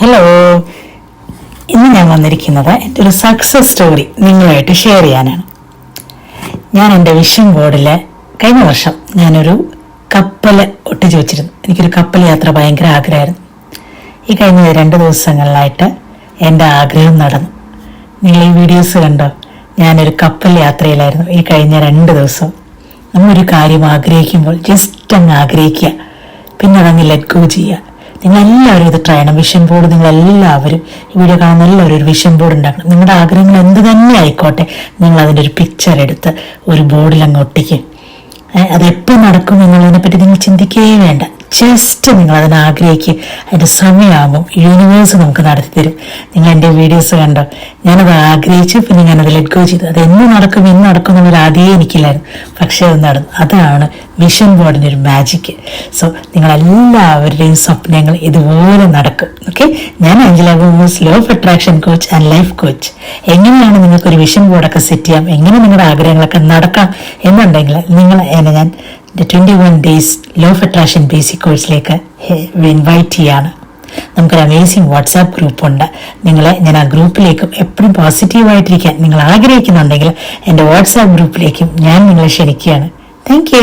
Hello ഇന്ന് ഞാൻ വന്നിരിക്കുന്നത് എന്റെ ഒരു സക്സസ് സ്റ്റോറി നിങ്ങളുമായിട്ട് ഷെയർ ചെയ്യാനാണ്. ഞാൻ എന്റെ വിഷൻ ബോർഡിൽ കഴിഞ്ഞ വർഷം ഞാനൊരു കപ്പൽ ഒട്ടിച്ചു വെച്ചിരുന്നു. എനിക്കൊരു കപ്പൽ യാത്ര ഭയങ്കര ആഗ്രഹമായിരുന്നു. ഈ കഴിഞ്ഞ രണ്ട് ദിവസങ്ങളിലായിട്ട് എന്റെ ആഗ്രഹം നടന്നു. നിങ്ങൾ ഈ വീഡിയോസ് കണ്ടോ? ഞാനൊരു കപ്പൽ യാത്രയിലായിരുന്നു ഈ കഴിഞ്ഞ രണ്ട് ദിവസം. നമ്മളൊരു കാര്യം ആഗ്രഹിക്കുമ്പോൾ ജസ്റ്റ് അങ്ങ് ആഗ്രഹിക്കുക. പിന്നെ അതങ്ങ് ലെറ്റ് ഗോ ചെയ്യുക. നിങ്ങൾ എല്ലാവരും ഇത് ട്രൈ ചെയ്യണം. വിഷൻ ബോർഡ് നിങ്ങൾ എല്ലാവരും ഈ വീഡിയോ കാണുന്ന എല്ലാവരും ഒരു വിഷൻ ബോർഡ് ഉണ്ടാക്കണം. നിങ്ങളുടെ ആഗ്രഹങ്ങൾ എന്ത് തന്നെ ആയിക്കോട്ടെ നിങ്ങൾ അതിന്റെ ഒരു പിക്ചർ എടുത്ത് ഒരു ബോർഡിൽ അങ്ങ് ഒട്ടിക്കുക അതെപ്പോൾ നടക്കും എന്നുള്ളതിനെ പറ്റി നിങ്ങൾ ചിന്തിക്കുകയേ വേണ്ട. ജസ്റ്റ് നിങ്ങൾ അതിനെ ആഗ്രഹിക്കുക അതിന്റെ സമയമാകുമ്പോൾ യൂണിവേഴ്സ് നമുക്ക് നടത്തി തരും നിങ്ങൾ എന്റെ വീഡിയോസ് കണ്ടോ? ഞാനത് ആഗ്രഹിച്ചു പിന്നെ ഞാനത് ലെറ്റ് ഗോ ചെയ്തു. അത് എന്ന് നടക്കും എന്ന് നടക്കും എന്നൊരു ആദ്യമേ എനിക്കില്ലായിരുന്നു. പക്ഷേ അത് നടന്നു. അതാണ് വിഷൻ ബോർഡിന്റെ ഒരു മാജിക്ക് സോ നിങ്ങളെല്ലാവരുടെയും സ്വപ്നങ്ങൾ ഇതുപോലെ നടക്കും. ഓക്കെ ഞാൻ Angela Gomes law of attraction coach and life coach എങ്ങനെയാണ് നിങ്ങൾക്ക് ഒരു വിഷൻ ബോർഡൊക്കെ സെറ്റ് ചെയ്യാം? എങ്ങനെ നിങ്ങളുടെ ആഗ്രഹങ്ങളൊക്കെ നടക്കാം? എന്നുണ്ടെങ്കിൽ നിങ്ങൾ എന്നെ ഞാൻ twenty one days law of attraction basic കോഴ്സിലേക്ക് ഇൻവൈറ്റ് ചെയ്യാണ്. നമുക്കൊരു അമേസിങ് വാട്സാപ്പ് ഗ്രൂപ്പുണ്ട് നിങ്ങളെ ഞാൻ ആ ഗ്രൂപ്പിലേക്കും എപ്പോഴും പോസിറ്റീവായിട്ടിരിക്കാൻ നിങ്ങൾ ആഗ്രഹിക്കുന്നുണ്ടെങ്കിൽ എന്റെ വാട്സാപ്പ് ഗ്രൂപ്പിലേക്കും ഞാൻ നിങ്ങളെ ക്ഷണിക്കുകയാണ്. Thank you